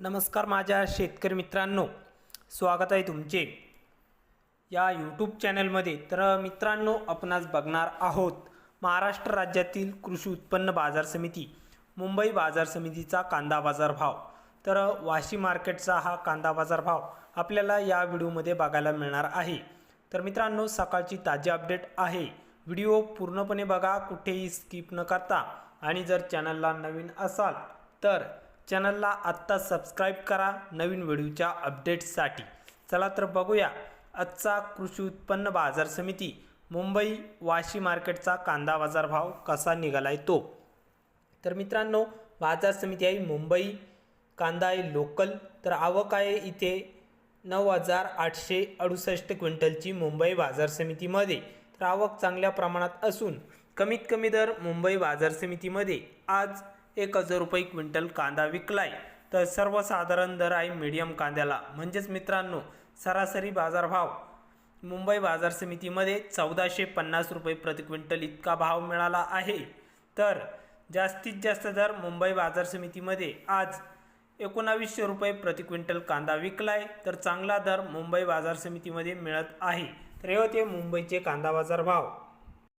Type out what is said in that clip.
नमस्कार माझ्या शेतकरी मित्रांनो. स्वागत आहे तुमचे. या यूट्यूब चॅनलमध्ये तर मित्रांनो आपणास बघणार आहोत महाराष्ट्र राज्यातील कृषी उत्पन्न बाजार समिती मुंबई बाजार समितीचा कांदा बाजार भाव. तर वाशी मार्केटचा हा कांदा बाजार भाव आपल्याला या व्हिडिओमध्ये बघायला मिळणार आहे. तर मित्रांनो सकाळची ताजी अपडेट आहे. व्हिडिओ पूर्णपणे बघा कुठेही स्किप न करता. आणि जर चॅनलला नवीन असाल तर चॅनलला आत्ता सबस्क्राईब करा नवीन व्हिडिओच्या अपडेट्ससाठी चला तर बघूया आजचा कृषी उत्पन्न बाजार समिती मुंबई वाशी मार्केटचा कांदा बाजार भाव कसा निघालाय तो. तर मित्रांनो बाजार समिती आहे मुंबई कांदा आहे लोकल तर आवक आहे इथे नऊ हजार आठशे अडुसष्ट क्विंटलची मुंबई बाजार समितीमध्ये. तर आवक चांगल्या प्रमाणात असून कमीत कमी दर मुंबई बाजार समितीमध्ये आज एक हजार रुपये क्विंटल कांदा विकलाय. तर सर्वसाधारण दर आहे मीडियम कांद्याला. म्हणजेच मित्रांनो सरासरी बाजारभाव. मुंबई बाजार समितीमध्ये चौदाशे पन्नास रुपये प्रति क्विंटल इतका भाव मिळाला आहे. तर जास्तीत जास्त दर मुंबई बाजार समितीमध्ये आज एकोणावीसशे रुपये प्रति क्विंटल कांदा विकलाय. तर चांगला दर मुंबई बाजार समितीमध्ये मिळत आहे. तर हे होते मुंबईचे कांदा बाजार भाव.